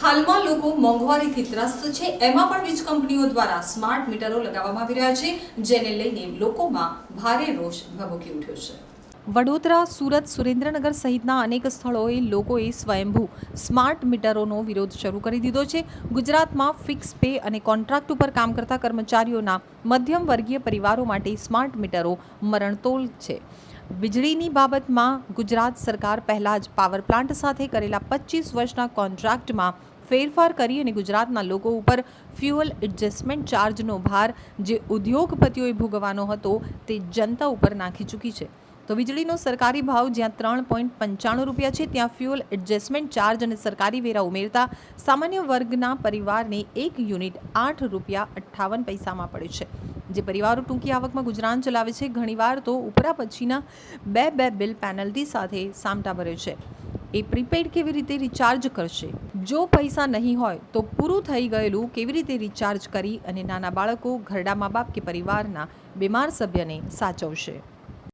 હાલમાં લોકો મોંઘવારીથી ત્રસ્ત છે. એમાં પણ વીજ કંપનીઓ દ્વારા સ્માર્ટ મીટરો લગાવવામાં આવી રહ્યા છે, જેને લઈને લોકોમાં ભારે રોષ ભભૂકી ઉઠ્યો છે. વડોદરા, સુરત, સુરેન્દ્રનગર સહિતના અનેક સ્થળોએ લોકોએ સ્વયંભૂ સ્માર્ટ મીટરોનો વિરોધ શરૂ કરી દીધો છે. ગુજરાતમાં ફિક્સ પે અને કોન્ટ્રાક્ટ ઉપર કામ કરતા કર્મચારીઓના મધ્યમ વર્ગીય પરિવારો માટે સ્માર્ટ મીટરો મરણતોલ છે. વીજળીની બાબતમાં ગુજરાત સરકાર પહેલાં જ પાવર પ્લાન્ટ સાથે કરેલા પચીસ વર્ષના કોન્ટ્રાક્ટમાં ફેરફાર કરી અને ગુજરાતના લોકો ઉપર ફ્યુઅલ એડજસ્ટમેન્ટ ચાર્જનો ભાર જે ઉદ્યોગપતિઓએ ભોગવવાનો હતો તે જનતા ઉપર નાખી ચૂકી છે. તો વીજળીનો સરકારી ભાવ જ્યાં ત્રણ પોઈન્ટ પંચાણું રૂપિયા છે, ત્યાં ફ્યુઅલ એડજસ્ટમેન્ટ ચાર્જ અને સરકારી વેરા ઉમેરતા સામાન્ય વર્ગના પરિવારને એક યુનિટ આઠ રૂપિયા અઠ્ઠાવન પૈસામાં પડે છે. જે પરિવારો ટૂંકી આવકમાં ગુજરાન ચલાવે છે, ઘણીવાર તો ઉપરા પછીના બે બે બિલ પેનલ્ટી સાથે સામટા ભરે છે. એ પ્રીપેડ કેવી રીતે રિચાર્જ કરશે? જો પૈસા નહીં હોય, તો પૂરું થઈ ગયેલું કેવી રીતે રિચાર્જ કરી અને નાના બાળકો, ઘરડા મા બાપ કે પરિવારના બીમાર સભ્યને સાચવશે?